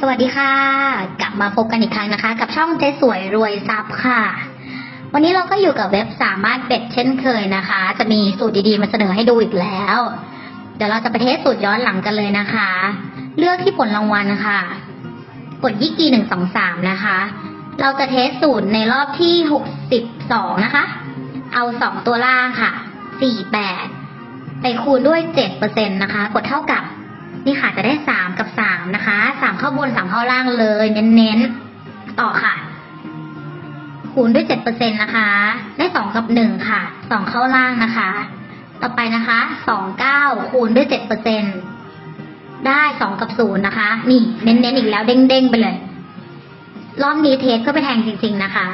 สวัสดีค่ะ กลับมาพบกันอีกครั้งนะคะ กับช่องเจ๊สวยรวยทรัพย์ค่ะ วันนี้เราก็อยู่กับเว็บสามารถเบ็ดเช่นเคยนะคะ จะมีสูตรดีๆมาเสนอให้ดูอีกแล้ว เดี๋ยวเราจะไปเทสสูตรย้อนหลังกันเลยนะคะ เลือกที่ผลรางวัลค่ะกดยี่กีหนึ่งสองสามนะคะ เราจะเทสสูตรในรอบที่หกสิบสองนะคะ เอาสองตัวล่างค่ะสี่แปดไปคูณด้วยเจ็ดเปอร์เซ็นต์นะคะ กดเท่ากับ นี่ค่ะจะได้สามกับสามนะคะสามข้าบนสามข้าล่างเลย เน้นๆ ต่อค่ะ คูณด้วยเจ็ดเปอร์เซ็นนะคะ ได้สองกับหนึ่งค่ะสองข้าล่างนะคะ ต่อไปนะคะสองเก้าคูณด้วยเจ็ดเปอร์เซ็นได้สองกับศูนย์นะคะ นี่เน้นๆอีกแล้วเด้งๆไปเลย รอบนี้เทสก็ไปแทงจริง ๆนะคะ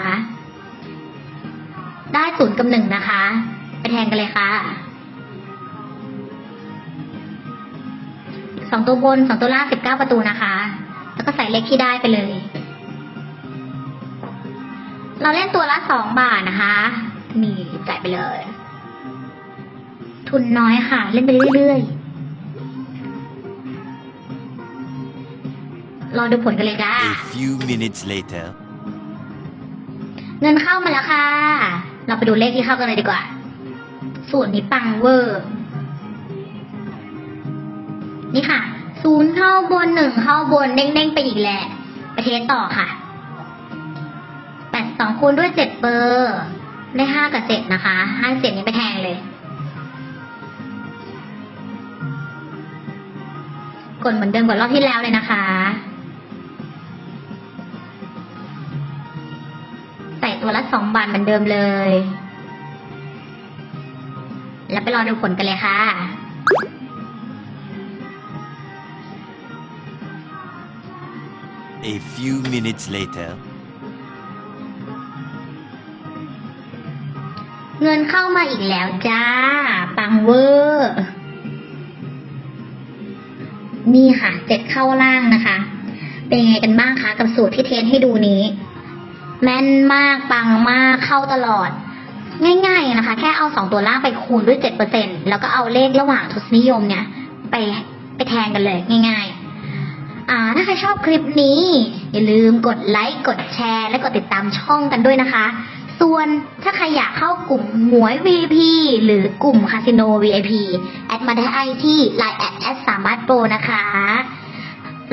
ได้ศูนย์กับหนึ่งนะคะ ไปแทงกันเลยค่ะ สองตัวบนสองตัวล่างสิบเก้าประตูนะคะ แล้วก็ใส่เลขที่ได้ไปเลย เราเล่นตัวละสองบาทนะคะ นี่จ่ายไปเลย ทุนน้อยค่ะ เล่นไปเรื่อยๆ รอดูผลกันเลยจ้า A few minutes later. เงินเข้ามาแล้วค่ะ เราไปดูเลขที่เข้ากันเลยดีกว่าส่วนนี้ปังเวอร์ นี่ค่ะศูนย์เข้าบนหนึ่งเข้าบนเด้งๆไปอีกแหละไปเทสต่อค่ะแปดสองคูณด้วยเจ็ดเบอร์ได้ห้ากับเจ็ดนะคะห้าเจ็ดนี้ไปแทงเลย กดเหมือนเดิมกว่ารอบที่แล้วเลยนะคะ ใส่ตัวละสองบาทเหมือนเดิมเลย แล้วไปรอดูผลกันเลยค่ะ A few minutes later. เงินเข้ามาอีกแล้วจ้า ปังเวอร์ นี่ค่ะเจ็ดเข้าล่างนะคะ เป็นไงกันบ้างคะ กับสูตรที่เทสให้ดูนี้ แม่นมาก ปังมากเข้าตลอด ง่ายๆนะคะ แค่เอาสองตัวล่างไปคูณด้วยเจ็ดเปอร์เซ็นแล้วก็เอาเลขระหว่างทศนิยมเนี่ย ไปไปแทนกันเลยง่าย ๆ อ่าถ้าใครชอบคลิปนี้ อย่าลืมกดไลค์กดแชร์ และกดติดตามช่องกันด้วยนะคะ ส่วนถ้าใครอยากเข้ากลุ่มหวย VIP หรือกลุ่มคาสิโน VIP แอดมาได้ที่ Line แอดแอดสามารถโปรนะคะ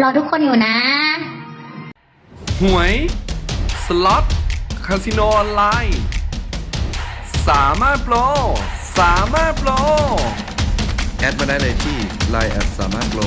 รอทุกคนอยู่นะ หวย สล็อต คาสิโนออนไลน์ สามารถโปร สามารถโปร แอดมาได้เลยที่ Line แอดสามารถโปร